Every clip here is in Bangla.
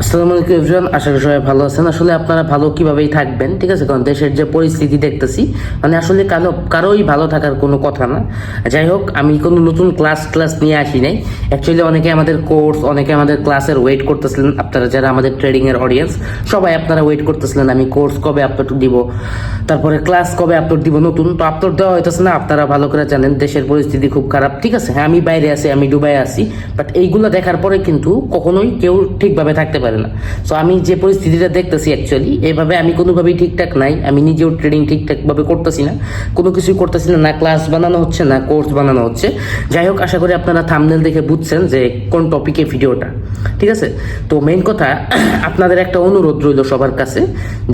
আসসালামু আলাইকুম এভরিওয়ান, আশা করি সবাই ভালো আছেন। আসলে আপনারা ভালো কিভাবেই থাকবেন, ঠিক আছে? কারণ দেশের যে পরিস্থিতি দেখতেছি মানে আসলে কারও কারোই ভালো থাকার কোনো কথা না। যাই হোক, আমি কোনো নতুন ক্লাস ক্লাস নিয়ে আসি নাই। অ্যাকচুয়ালি অনেকে আমাদের কোর্স অনেকে আমাদের ক্লাসের ওয়েট করতেছিলেন। আপনারা যারা আমাদের ট্রেডিং এর অডিয়েন্স সবাই আপনারা ওয়েট করতেছিলেন, আমি কোর্স কবে আপলোড দিব, তারপরে ক্লাস কবে আপলোড দিব, নতুন তো আপলোড দেওয়া হইতেছে না। আপনারা ভালো করে জানেন, দেশের পরিস্থিতি খুব খারাপ, ঠিক আছে? হ্যাঁ আমি বাইরে আছি, আমি দুবাই আছি বাট এইগুলো দেখার পরে কিন্তু কখনোই কেউ ঠিকভাবে থাকতে পারে না। সো আমি যে পরিস্থিতিটা দেখতেছি অ্যাকচুয়ালি এইভাবে আমি কোনোভাবেই ঠিকঠাক নাই, আমি নিজেও ট্রেডিং ঠিকঠাকভাবে করতেছি না। কোনো কিছুই করতেছি না না ক্লাস বানানো হচ্ছে, না কোর্স বানানো হচ্ছে। যাই হোক, আশা করি আপনারা থামনেল দেখে বুঝছেন যে কোন টপিকে ভিডিওটা। ঠিক আছে? তো মেইন কথা, আপনাদের একটা অনুরোধ রইল সবার কাছে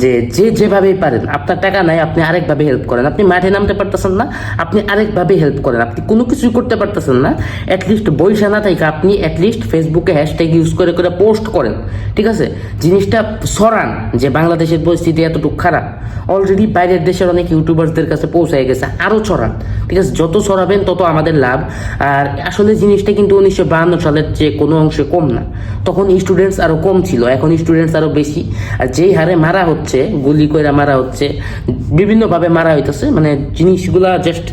যে যে যেভাবেই পারেন, আপনার টাকা নাই, আপনি আরেকভাবে হেল্প করেন। আপনি মাঠে নামতে পারতেছেন না, আপনি আরেকভাবে হেল্প করেন। আপনি কোনো কিছুই করতে পারতেছেন না অ্যাটলিস্ট বইসা না থেকে আপনি অ্যাটলিস্ট ফেসবুকে হ্যাশট্যাগ ইউজ করে করে পোস্ট করেন। ঠিক আছে? জিনিসটা সরান যে বাংলাদেশের পরিস্থিতি এতটুকু খারাপ। অলরেডি বাইরের দেশের অনেক ইউটিউবারদের কাছে পৌঁছায় গেছে আরও ছড়ান। ঠিক আছে? যত ছড়াবেন, তত আমাদের লাভ। আর আসলে জিনিসটা কিন্তু উনিশশো বাহান্ন সালের যে কোনো অংশে কম না। তখন স্টুডেন্টস আরও কম ছিল, এখন স্টুডেন্টস আরও বেশি। আর যেই হারে মারা হচ্ছে, গুলি কইরা মারা হচ্ছে, বিভিন্নভাবে মারা হইতেছে মানে জিনিসগুলা জাস্ট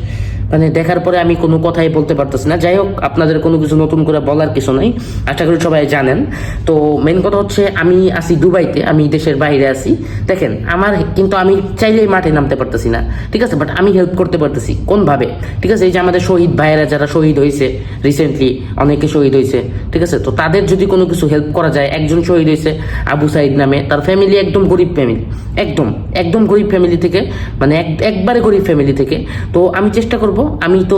মানে দেখার পরে আমি কোনো কথাই বলতে পারতেছি না। যাই হোক, আপনাদের কোনো কিছু নতুন করে বলার কিছু নাই। আশা করি সবাই জানেন। তো মেন কথা হচ্ছে, আমি আছি দুবাইতে, আমি দেশের বাইরে আছি। দেখেন, আমার কিন্তু আমি চাইলেই মাঠে নামতে পারতেছি না। ঠিক আছে? বাট আমি হেল্প করতে পারতেছি কোনভাবে? ঠিক আছে? এই যে আমাদের শহীদ ভাইয়েরা যারা শহীদ হয়েছে রিসেন্টলি অনেকে শহীদ হয়েছে। ঠিক আছে? তো তাদের যদি কোনো কিছু হেল্প করা যায়, একজন শহীদ হয়েছে আবু সাইদ নামে, তার ফ্যামিলি একদম গরিব ফ্যামিলি একদম একদম গরিব ফ্যামিলি থেকে মানে এক- একবারে গরিব ফ্যামিলি থেকে। তো আমি চেষ্টা করব আমি তো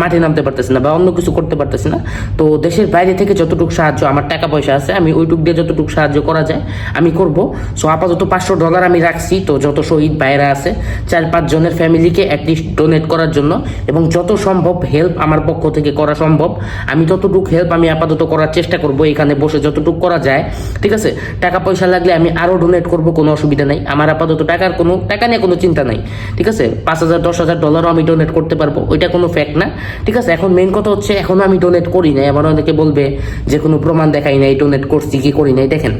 মাঠে নামতে পারতেছি না বা অন্য কিছু করতে পারতেছি না। তো দেশের বাইরে থেকে যতটুকু সাহায্য, আমার টাকা পয়সা আছে, আমি ওইটুক দিয়ে যতটুকু সাহায্য করা যায়, আমি করব। সো আপাতত পাঁচশো ডলার আমি রাখছি, তো যত শহীদ ভাইরা আছে, চার পাঁচ জনের ফ্যামিলিকে অ্যাটলিস্ট ডোনেট করার জন্য। এবং যত সম্ভব হেল্প আমার পক্ষ থেকে করা সম্ভব। আমি ততটুকু হেল্প আমি আপাতত করার চেষ্টা করব, এখানে বসে যতটুকু করা যায়। ঠিক আছে? টাকা পয়সা লাগলে আমি আরও ডোনেট করব, কোনো অসুবিধা নাই। আমার আপাতত টাকার কোনো, টাকা নিয়ে কোনো চিন্তা নাই। ঠিক আছে? পাঁচ হাজার, দশ হাজার ডলারও আমি ডোনেট করতে পারব। ওইটা কোনো ফ্যাক্ট না। ঠিক আছে, এখন মেন কথা হচ্ছে এখনও আমি ডোনেট করি নাই। আমার অনেকে বলবে যে কোনো প্রমাণ দেখাই নাই ডোনেট করছি, কি করি নাই। দেখেন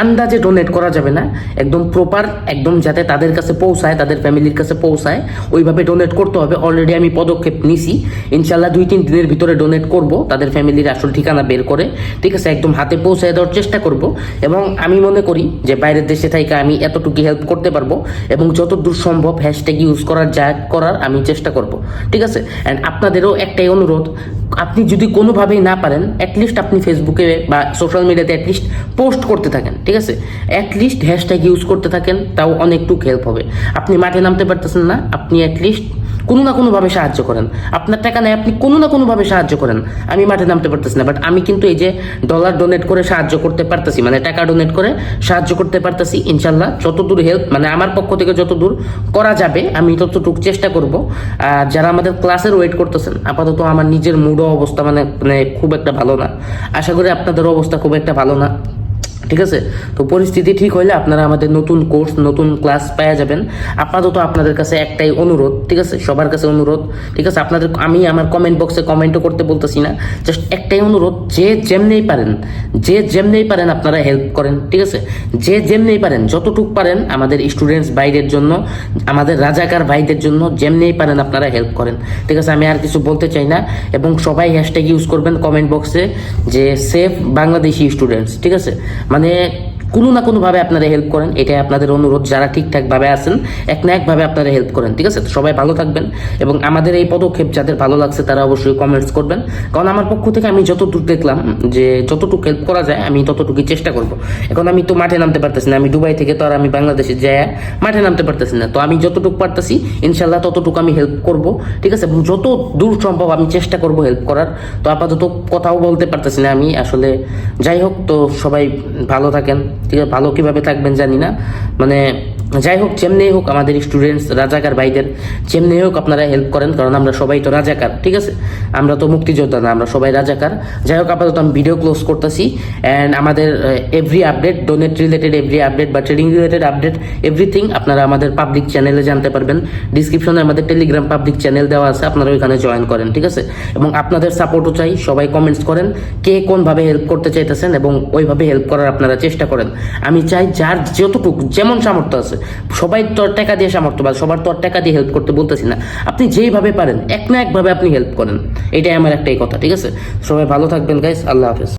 আন্দাজে ডোনেট করা যাবে না। একদম প্রপার একদম যাতে তাদের কাছে পৌঁছায়, তাদের ফ্যামিলির কাছে পৌঁছায়, ওইভাবে ডোনেট করতে হবে। অলরেডি আমি পদক্ষেপ নিছি। ইনশাল্লাহ দুই তিন দিনের ভিতরে ডোনেট করব, তাদের ফ্যামিলির আসল ঠিকানা বের করে। ঠিক আছে, একদম হাতে পৌঁছায় দেওয়ার চেষ্টা করব। এবং আমি মনে করি যে বাইরের দেশে থেকে আমি এতটুকু হেল্প করতে পারব। এবং যত দূর সম্ভব হ্যাশট্যাগ ইউজ করার যা করার আমি চেষ্টা করব। ঠিক আছে? অ্যান্ড আপনাদেরও একটাই অনুরোধ আপনি যদি কোনোভাবেই না পারেন অ্যাটলিস্ট আপনি ফেসবুকে বা সোশ্যাল মিডিয়াতে অ্যাটলিস্ট পোস্ট করতে থাকেন, ঠিক আছে? অ্যাটলিস্ট হ্যাশট্যাগ ইউজ করতে থাকেন, তাও অনেকটুক হেল্প হবে। আপনি মাঠে নামতে পারতেছেন না, আপনি অ্যাটলিস্ট কোনো না কোনোভাবে সাহায্য করেন। আপনার টাকা নেয়, আপনি কোনো না কোনোভাবে সাহায্য করেন। আমি মাঠে নামতে পারতেছি না বাট আমি কিন্তু এই যে ডলার ডোনেট করে সাহায্য করতে পারতেছি মানে টাকা ডোনেট করে সাহায্য করতে পারতেছি ইনশাল্লাহ যতদূর হেল্প মানে আমার পক্ষ থেকে যতদূর করা যাবে, আমি ততটুকু চেষ্টা করব। আর যারা আমাদের ক্লাসের ওয়েট করতেছেন, আপাতত আমার নিজের মুডও অবস্থা মানে মানে খুব একটা ভালো না। আশা করি আপনাদের অবস্থা খুব একটা ভালো না। ঠিক আছে? তো পরিস্থিতি ঠিক হইলে আপনারা আমাদের নতুন কোর্স নতুন ক্লাস পেয়ে যাবেন। আপাতত আপনাদের কাছে একটাই অনুরোধ, ঠিক আছে? সবার কাছে অনুরোধ, ঠিক আছে? আপনাদের, আমি আমার কমেন্ট বক্সে কমেন্টও করতে বলতেছি না। জাস্ট একটাই অনুরোধ, যে যেমনেই পারেন, যে যেমনেই পারেন আপনারা হেল্প করেন, ঠিক আছে? যে যেমনেই পারেন, যতটুক পারেন আমাদের স্টুডেন্টস ভাইদের জন্য, আমাদের রাজাকার ভাইদের জন্য যেমনেই পারেন আপনারা হেল্প করেন। ঠিক আছে? আমি আর কিছু বলতে চাই না, এবং সবাই হ্যাশট্যাগ ইউজ করবেন কমেন্ট বক্সে যে সেফ বাংলাদেশি স্টুডেন্টস ঠিক আছে? মানে কোনো না কোনোভাবে আপনারা হেল্প করেন, এটাই আপনাদের অনুরোধ, যারা ঠিকঠাকভাবে আছেন, এক না একভাবে আপনারা হেল্প করেন, ঠিক আছে? সবাই ভালো থাকবেন এবং আমাদের এই পদক্ষেপ যাদের ভালো লাগছে, তারা অবশ্যই কমেন্টস করবেন। কারণ আমার পক্ষ থেকে আমি যতটুকু দেখলাম যে যতটুকু হেল্প করা যায়, আমি ততটুকুই চেষ্টা করব। এখন আমি তো মাঠে নামতে পারতেছি না, আমি দুবাই থেকে তো আর আমি বাংলাদেশে যাই মাঠে নামতে পারতেছি না। তো আমি যতটুকু পারতেছি ইনশাল্লাহ ততটুকু আমি হেল্প করব, ঠিক আছে? যত দূর সম্ভব আমি চেষ্টা করব হেল্প করার। তো আপাতত কথাও বলতে পারতেছি না আমি, আসলে যাই হোক, তো সবাই ভালো থাকেন। ঠিক আছে ভালো কীভাবে থাকবেন জানি না। মানে যাই হোক যেমনি হোক আমাদের স্টুডেন্টস রাজাকার ভাইদের, যেমনি হোক আপনারা হেল্প করেন, কারণ আমরা সবাই তো রাজাকার, ঠিক আছে? আমরা তো মুক্তিযোদ্ধা না, আমরা সবাই রাজাকার। যাই হোক আপাতত আমি ভিডিও ক্লোজ করতেছি অ্যান্ড আমাদের every update donate related every update বা ট্রেডিং রিলেটেড আপডেট এভরিথিং আপনারা আমাদের পাবলিক চ্যানেলে জানতে পারবেন। ডিসক্রিপশনে আমাদের টেলিগ্রাম পাবলিক চ্যানেল দেওয়া আছে, আপনারা ওইখানে জয়েন করেন, ঠিক আছে? এবং আপনাদের সাপোর্টও চাই, সবাই কমেন্টস করেন, কে কোনভাবে হেল্প করতে চাইতেছেন এবং ওইভাবে হেল্প করার আপনারা চেষ্টা করেন। আমি চাই যার যতটুকু, যেমন সামর্থ্য আছে সবাই তো টাকা দিয়ে সামর্থ্য বা সবার তোর টাকা দিয়ে হেল্প করতে বলতেছি না। আপনি যেইভাবে পারেন, এক না একভাবে আপনি হেল্প করেন। এটাই আমার একটাই কথা, ঠিক আছে? সবাই ভালো থাকবেন গাইস আল্লাহ হাফেজ।